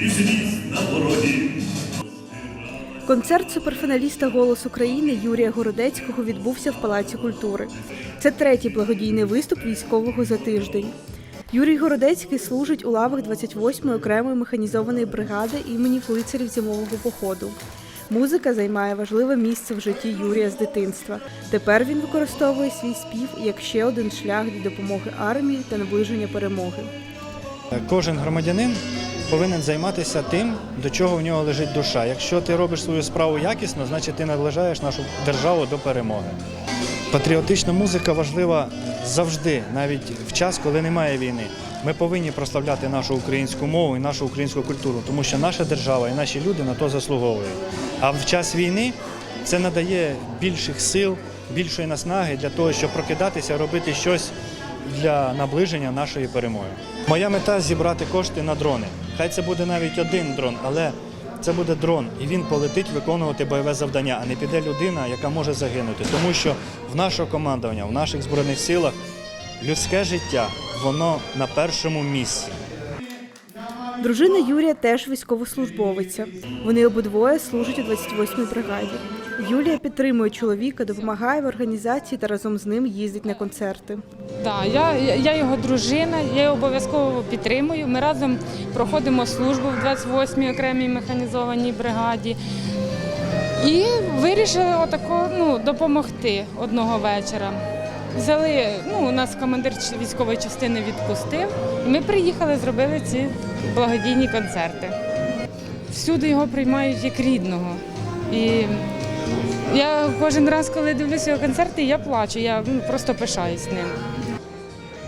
і світ на порогі. Концерт суперфіналіста Голос України Юрія Городецького відбувся в Палаці культури. Це третій благодійний виступ військового за тиждень. Юрій Городецький служить у лавах 28-ї окремої механізованої бригади імені лицарів зимового походу. Музика займає важливе місце в житті Юрія з дитинства. Тепер він використовує свій спів як ще один шлях для допомоги армії та наближення перемоги. Кожен громадянин повинен займатися тим, до чого в нього лежить душа. Якщо ти робиш свою справу якісно, значить ти наближаєш нашу державу до перемоги. Патріотична музика важлива завжди, навіть в час, коли немає війни. Ми повинні прославляти нашу українську мову і нашу українську культуру, тому що наша держава і наші люди на то заслуговують. А в час війни це надає більших сил, більшої наснаги для того, щоб прокидатися, робити щось для наближення нашої перемоги. Моя мета зібрати кошти на дрони. Хай це буде навіть один дрон, але це буде дрон, і він полетить виконувати бойове завдання, а не піде людина, яка може загинути. Тому що в нашого командування, в наших збройних силах людське життя воно на першому місці. Дружина Юрія теж військовослужбовиця. Вони обидвоє служать у 28-й бригаді. Юлія підтримує чоловіка, допомагає в організації та разом з ним їздить на концерти. Так, я, я його дружина, я його обов'язково підтримую. Ми разом проходимо службу в 28-й окремій механізованій бригаді. І вирішили отако ну, допомогти одного вечора. Взяли, ну, у нас командир військової частини відпустив. І ми приїхали, зробили ці благодійні концерти. Всюди його приймають як рідного. І я кожен раз, коли дивлюся його концерти, я плачу, я ну, просто пишаюсь ним.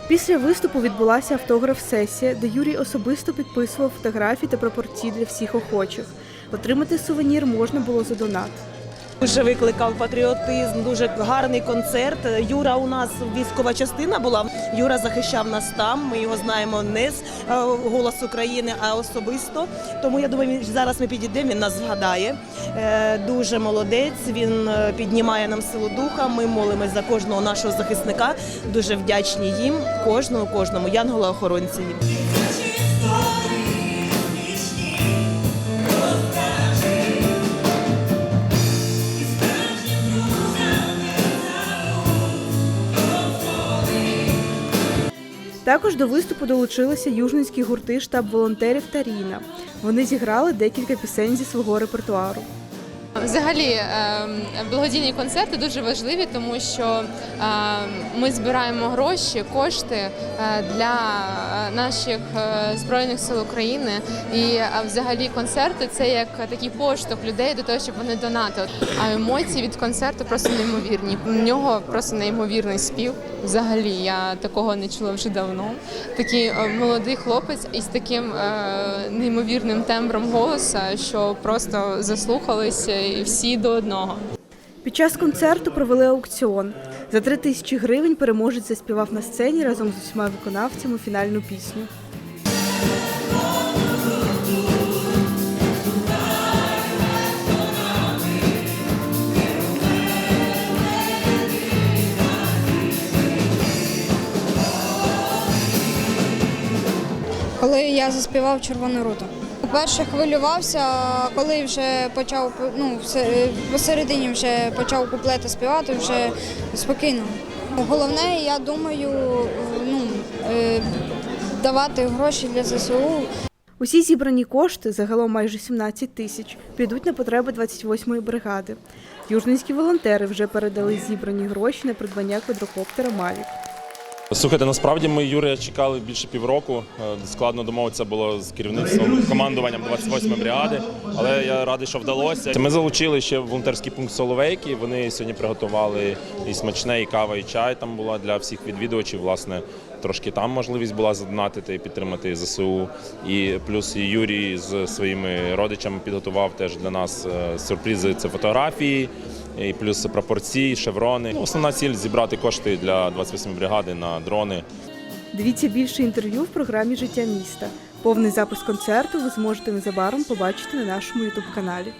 Після виступу відбулася автограф-сесія, де Юрій особисто підписував фотографії та пропорції для всіх охочих. Отримати сувенір можна було за донат. Дуже викликав патріотизм, дуже гарний концерт. Юра у нас військова частина була. Юра захищав нас там. Ми його знаємо не з е, голос України, а особисто. Тому я думаю, зараз ми підійдемо. Він нас згадає. Е, Дуже молодець. Він е, піднімає нам силу духа. Ми молимось за кожного нашого захисника. Дуже вдячні їм, кожному, кожному янгола охоронці. Також до виступу долучилися южницькі гурти штаб волонтерів та Ріна. Вони зіграли декілька пісень зі свого репертуару. Взагалі, ем, благодійні концерти дуже важливі, тому що ем, ми збираємо гроші, кошти е, для е, наших е, збройних сил України. І взагалі концерти це як такий поштовх людей до того, щоб вони донатили. А емоції від концерту просто неймовірні. У нього просто неймовірний спів. Взагалі, я такого не чула вже давно. Такий молодий хлопець із таким неймовірним тембром голоса, що просто заслухалися і всі до одного. Під час концерту провели аукціон. За три тисячі гривень переможець заспівав на сцені разом з усіма виконавцями фінальну пісню. коли я заспівав червону руту. По-перше, хвилювався, коли вже почав ну, посередині вже почав куплети співати, вже спокійно. Головне, я думаю, ну, е, давати гроші для ЗСУ. Усі зібрані кошти, загалом майже 17 тисяч, підуть на потреби 28-ї бригади. Южницькі волонтери вже передали зібрані гроші на придбання квадрокоптера Мавік. Слухайте, насправді ми Юрія чекали більше півроку. Е, Складно домовитися було з керівництвом командуванням 28-ї бригади, але я радий, що вдалося. Ми залучили ще волонтерський пункт Соловейки. Вони сьогодні приготували і смачне, і кава, і чай. Там була для всіх відвідувачів. Власне, трошки там можливість була задонатити і підтримати ЗСУ. І плюс Юрій з своїми родичами підготував теж для нас е, сюрпризи. Це фотографії. І плюс пропорції, шеврони. Ну, Основна ціль зібрати кошти для 28 бригади на дрони. Дивіться більше інтерв'ю в програмі Життя міста. Повний запис концерту ви зможете незабаром побачити на нашому ютуб каналі.